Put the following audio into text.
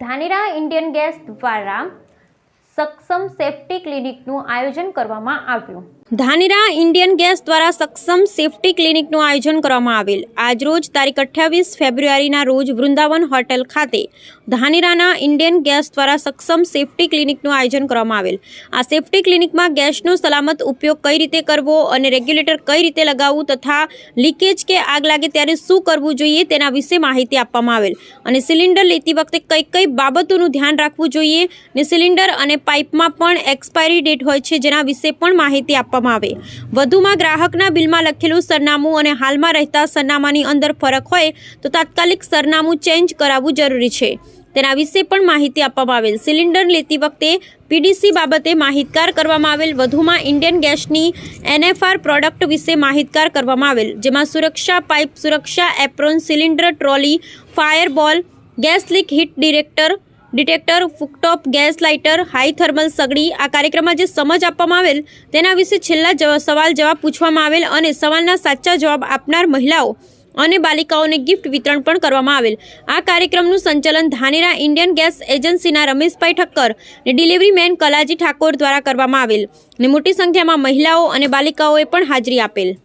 Dhanera Indian gas દ્વારા સક્ષમ safety ક્લિનિકનું આયોજન કરવામાં આવ્યું. ધાનેરા ઇન્ડિયન ગેસ દ્વારા સક્ષમ સેફ્ટી ક્લિનિકનું આયોજન કરવામાં આવેલ. આજરોજ તારીખ અઠ્યાવીસ ફેબ્રુઆરીના રોજ વૃંદાવન હોટેલ ખાતે ધાનેરાના ઇન્ડિયન ગેસ દ્વારા સક્ષમ સેફ્ટી ક્લિનિકનું આયોજન કરવામાં આવેલ. આ સેફ્ટી ક્લિનિકમાં ગેસનો સલામત ઉપયોગ કઈ રીતે કરવો અને રેગ્યુલેટર કઈ રીતે લગાવવું તથા લીકેજ કે આગ લાગે ત્યારે શું કરવું જોઈએ તેના વિશે માહિતી આપવામાં આવેલ. અને સિલિન્ડર લેતી વખતે કઈ કઈ બાબતોનું ધ્યાન રાખવું જોઈએ ને સિલિન્ડર અને પાઇપમાં પણ એક્સપાયરી ડેટ હોય છે જેના વિશે પણ માહિતી આપવામાં આવે. વધુમાં ગ્રાહકના બિલમાં લખેલું સરનામું અને હાલમાં રહેતા સરનામાની અંદર ફરક હોય તો તાત્કાલિક સરનામું ચેન્જ કરાવવું જરૂરી છે. તેના વિશે પણ માહિતી આપવામાં આવેલ. સિલિન્ડર લેતી વખતે પીડીસી બાબતે માહિતગાર કરવામાં આવેલ. વધુમાં ઇન્ડિયન ગેસની એનએફઆર પ્રોડક્ટ વિશે માહિતગાર કરવામાં આવેલ, જેમાં સુરક્ષા પાઇપ, સુરક્ષા apron, cylinder, trolley, fireball, gas leak heat director detector, cooktop, gas lighter, high thermal સગડી આ કાર્યક્રમમાં જે સમજ આપવામાં આવેલ તેના વિશે છેલ્લા સવાલ જવાબ પૂછવામાં આવેલ અને સવાલના સાચા જવાબ આપનાર મહિલાઓ અને બાલિકાઓને ગિફ્ટ વિતરણ પણ કરવામાં આવેલ. આ કાર્યક્રમનું સંચાલન ધાનેરા ઇન્ડિયન ગેસ એજન્સીના રમેશભાઈ ઠક્કર ને ડિલિવરી મેન કલાજી ઠાકોર દ્વારા કરવામાં આવેલ ને મોટી સંખ્યામાં મહિલાઓ અને બાલિકાઓએ પણ હાજરી આપેલ.